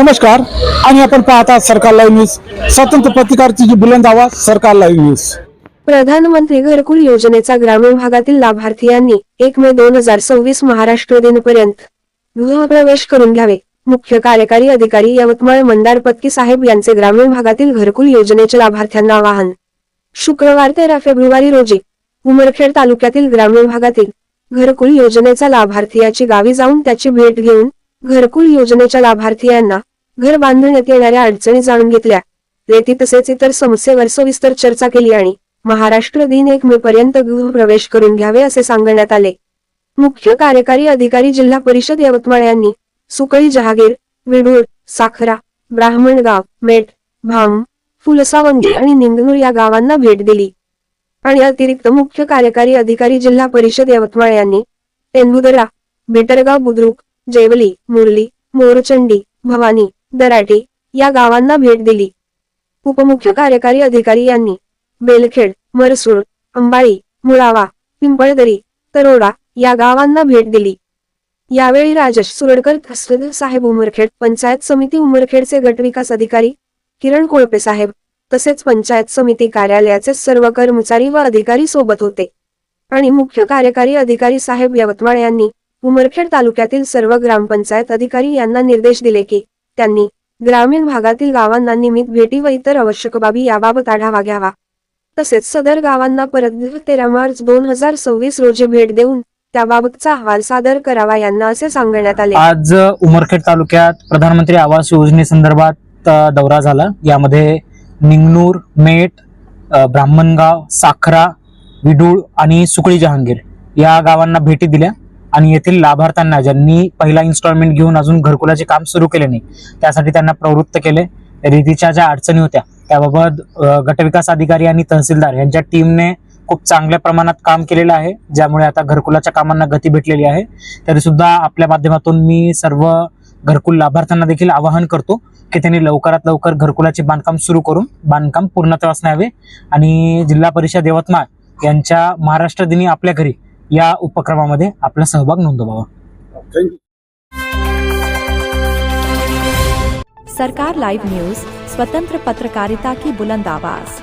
नमस्कार आणि आपण पाहता सरकार लाईव्ह न्यूज. स्वतंत्र पत्रकारची जी बुलंद आवाज सरकार लाईव्ह न्यूज. प्रधानमंत्री घरकुल योजनेचा ग्रामीण भागातील लाभार्थीयांनी एक मे दोन हजार सव्वीस महाराष्ट्र दिनपर्यंत गृहप्रवेश करून घ्यावे. मुख्य कार्यकारी अधिकारी यवतमाळ मंदार पत्की साहेब यांचे ग्रामीण भागातील घरकुल योजनेच्या लाभार्थ्यांना आवाहन. शुक्रवार तेरा फेब्रुवारी रोजी उमरखेड तालुक्यातील ग्रामीण भागातील घरकुल योजनेचा लाभार्थी याची गावी जाऊन त्याची भेट घेऊन घरकुल योजनेच्या लाभार्थीयांना घर बांधण्यात येणाऱ्या अडचणी जाणून घेतल्या. रेती तसेच इतर समस्येवर सविस्तर चर्चा केली आणि महाराष्ट्र दिन एक मे पर्यंत गृहप्रवेश करून घ्यावे असे सांगण्यात आले. मुख्य कार्यकारी अधिकारी जिल्हा परिषद यवतमाळ यांनी सुकळी जहागीर विडूळ साखरा ब्राह्मणगाव मेट भाम फुलसावंगी आणि निंगनूर या गावांना भेट दिली. आणि अतिरिक्त मुख्य कार्यकारी अधिकारी जिल्हा परिषद यवतमाळ यांनी तेंदुदरा बेटरगाव बुद्रुक जेवली मुरली मोरचंडी भवानी दराटे या गावांना भेट दिली. उपमुख्य कार्यकारी अधिकारी यांनी बेलखेड मरसूळ अंबाळी मुळावा पिंपळदरी तरोडा या गावांना भेट दिली. यावेळी राजेश सुरडकर साहेब उमरखेड पंचायत समिती उमरखेडचे गटविकास अधिकारी किरण कोळपे साहेब तसेच पंचायत समिती कार्यालयाचे सर्व कर्मचारी व अधिकारी सोबत होते. आणि मुख्य कार्यकारी अधिकारी साहेब यवतमाळ यांनी उमरखेड तालुक्यातील सर्व ग्रामपंचायत अधिकारी यांना निर्देश दिले की त्यांनी ग्रामीण भागातील गावांना निमित्त भेटी व इतर आवश्यक बाबी याबाबत आढावा घ्यावा. तसेच सदर गावांना परत तेरा मार्च दोन हजार सव्वीस रोजी भेट देऊन त्याबाबतचा अहवाल सादर करावा यांना असे सांगण्यात आले. आज उमरखेड तालुक्यात प्रधानमंत्री आवास योजनेसंदर्भात दौरा झाला. यामध्ये निंगनूर मेट ब्राह्मणगाव साखरा विडूळ आणि सुकळी जहांगीर या गावांना भेटी दिल्या. आणि येथील लाभार्थ्यांना ज्यांनी पहिला इन्स्टॉलमेंट घेऊन अजून घरकुलाचे काम सुरू केले नाही त्यासाठी त्यांना प्रवृत्त केले. रेतीच्या ज्या अडचणी होत्या त्याबाबत गटविकास अधिकारी आणि तहसीलदार यांच्या टीमने खूप चांगल्या प्रमाणात काम केलेलं आहे ज्यामुळे आता घरकुलाच्या कामांना गती भेटलेली आहे. तरी सुद्धा आपल्या माध्यमातून मी सर्व घरकुल लाभार्थ्यांना देखील आवाहन करतो की त्यांनी लवकरात लवकर घरकुलाचे बांधकाम सुरू करून बांधकाम पूर्णत्वास न्यावे. आणि जिल्हा परिषद यवतमाळ यांच्या महाराष्ट्र दिनी आपल्या घरी या उपक्रमामध्ये आपला सहभाग नोंदवावा. सरकार लाइव न्यूज़ स्वतंत्र पत्रकारिता की बुलंद आवाज़।